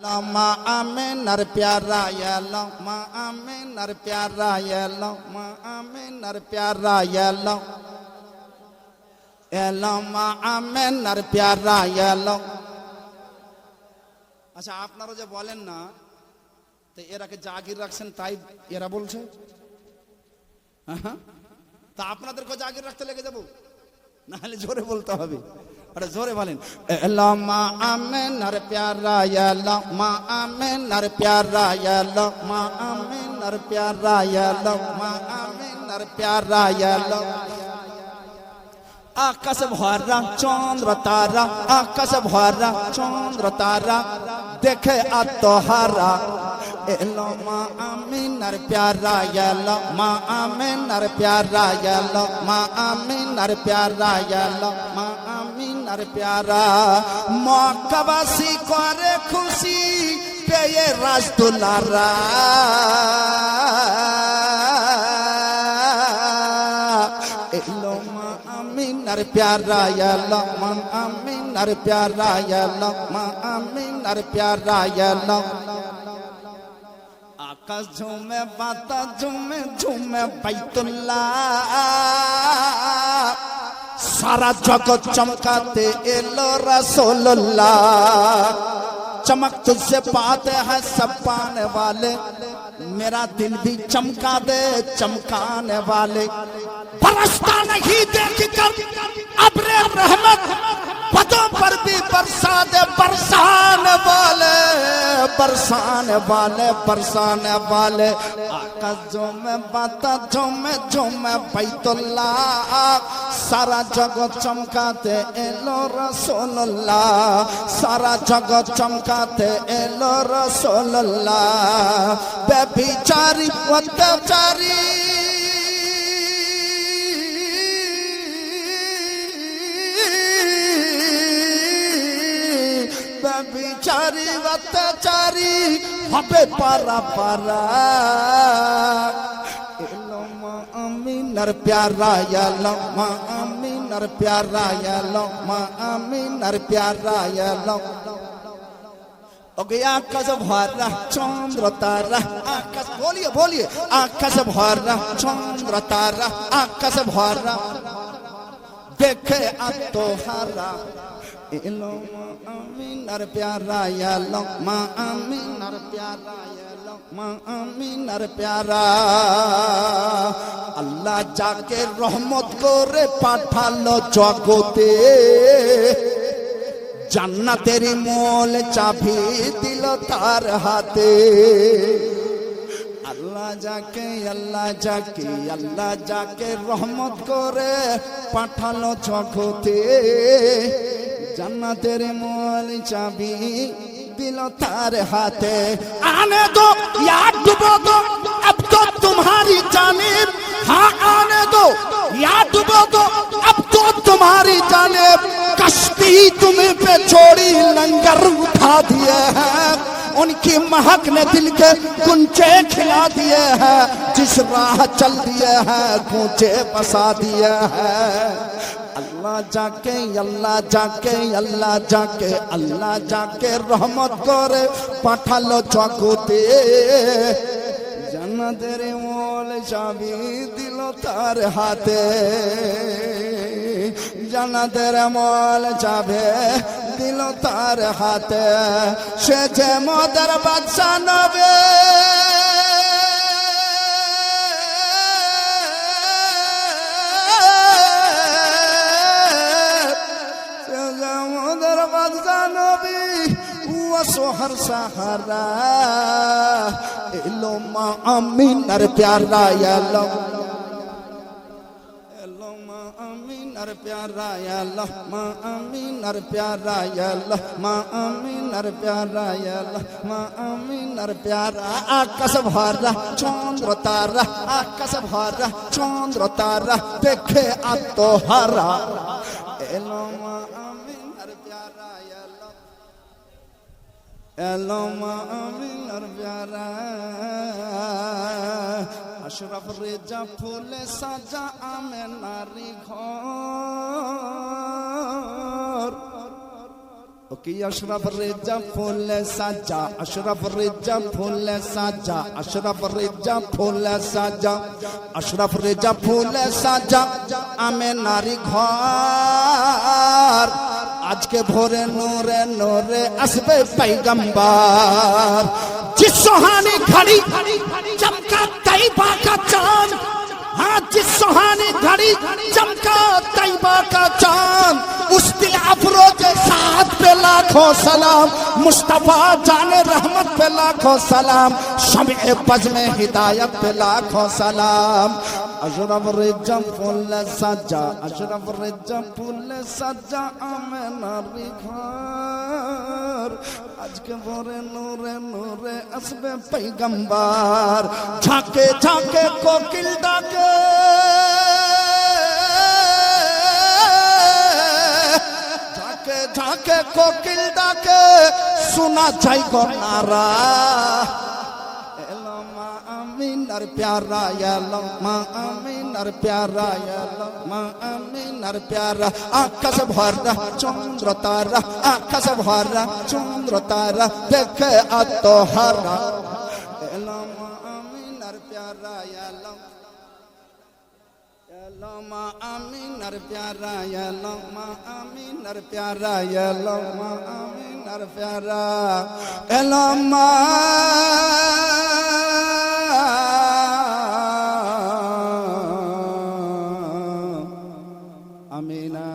এলো মা আমেনার প্যারা এলো মা আমেনার প্যারা এলো মা আমেনার প্যারা এলো এলো মা আমেনার প্যারা এলো আচ্ছা আপনারা যে বলেন না তো এরাকে জাগির রাখছেন তাই এরা বলছে তা আপনাদেরকে জাগির রাখতে লেগে যাব নাহলে জোরে বলতে হবে আরে জোরে বলেন এলো মা আমেনার প্যারা এলো মা আমেনার প্যারা এলো মা আমেনার প্যারা এলো মা আমেনার প্যারা আকাশ ভরা চন্দ্র তারা আকাশ ভরা চন্দ্র তারা দেখে আত্মহারা এলো মা আমিনার প্যারা এলো মা আমিনার প্যারা এলো মা আমিনার প্যারা এলো মা আমিনার প্যারা। মক্কাবাসী করে খুশি পেয়ে রাজদুলারা আকাশ ঝুমে বাতাস ঝুমে ঝুমে বাইতুল্লাহ। سارا جگت چمکاتے ایلو رسول اللہ چمک تجھ سے پاتے ہیں سب پانے والے میرا دل بھی چمکا دے چمکانے والے پرستا نہیں دیکھ کر عبر رحمت پتوں پر بھی برسا دے برسانے والے برسانے والے برسانے والے। آقا جو میں باتا جو میں جو میں بیت اللہ آقا সারা জগৎ চমকাতে এলো রসোল্লাহ সারা জগৎ চমকাতে এলো রসোল্লাহ ব্যভিচারী, অত্যাচারী। বিচারি অত্যাচারি, হবে পারা পারা। এলো মা আমিনার প্যারা, এলো আমিনার প্যারা এলো মা আমিনার প্যারা এলো ওকে আকাশ ভরা চন্দ্র তারা আকাশ বলিয়ে বলিয়ে আকাশ ভরা চন্দ্র তারা আকাশ ভরা দেখে আত্মহারা আল্লাহ যাকে রহমত করে পাঠালো জগতে জান্নাতের মোল চাবি দিল তার হাতে যাকে আল্লাহ যাকে আল্লাহ যাকে রহমত করে পাঠালো জগতে জান্নাতের মোল চাবি দিল তার হাতে আনে দো याद डुबो दो अब तो तुम्हारी जानिब हाँ आने दो याद डुबो दो अब तो तुम्हारी जानिब कश्ती तुम्हें पे छोड़ी लंगर उठा दिए हैं उनकी महक ने दिल के कुंचे खिला दिए हैं जिस राह चल दिए हैं कुंचे बसा दिए हैं আল্লাহ যাকে আল্লাহ যাকে আল্লাহ যাকে আল্লাহ যাকে রহমত করে পাঠালো চকুতে জানাদের মোল চাবি দিল তার হাতে। জানাদের মোল চাবে দিল তার হাতে। সে যে মদের বাচ্চা নবে। সোহর সাহারা, এলো মা আমিনার প্যারা, এলো। আমিনার প্যারা, এলো মা আমিনার প্যারা, এলো মা আমিনার প্যারা, এলো মা আমিনার প্যারা। আকাশ ভরা চন্দ্র তারা, আকাশ ভরা চন্দ্র তারা, দেখে আত্মহারা। এলো মা আমিনার প্যারা, এলো। এলো মা আমিনার প্যারা। আশরাফ রেজা ফুলে সাজা আমে নারী ঘর। ও কি আশরাফ রেজা ফুল সাজা? আশরাফ রেজা ফুল সাজা। আশরাফ রেজা ফুল সাজা। আশরাফ রেজা ফুল সাজা আমে নারী ঘর। আজকে ভোরে নূরে নূরে আসবে पैगंबर जिस सुहानी घड़ी चमका तैबा का चांद हाँ जिस सुहानी घड़ी चमका तैबा का चांद उस दिल अफरोज साथ पे लाखों सलाम मुस्तफा जाने रहमत पे लाखों सलाम शमे बज में हिदायत पे लाखों सलाम আশরাফুর রেজাম ফুললে সাজা আশরাফুর রেজাম ফুললে সাজা, আমেনার ঘর। আজকে ভরে নূরে নূরে আসবে পৈগম্বার। ঝাঁকে ঝাঁকে কোকিল ডাকে। ঝাঁকে ঝাঁকে কোকিল ডাকে। শোনা যায় গো নারা। আমিনার প্যারা মা আমিনার প্যারা এলো মা আমিনার প্যারা। আকাশ ভরা, চন্দ্র তারা, আকাশ ভরা, চন্দ্র তারা, দেখে আত্মহারা। এলো মা আমিনার প্যারা এলো এলো মা আমিনার প্যারা এলো মা আমিনার প্যারা এলো মা আমিনার প্যারা। এলো আমিনা।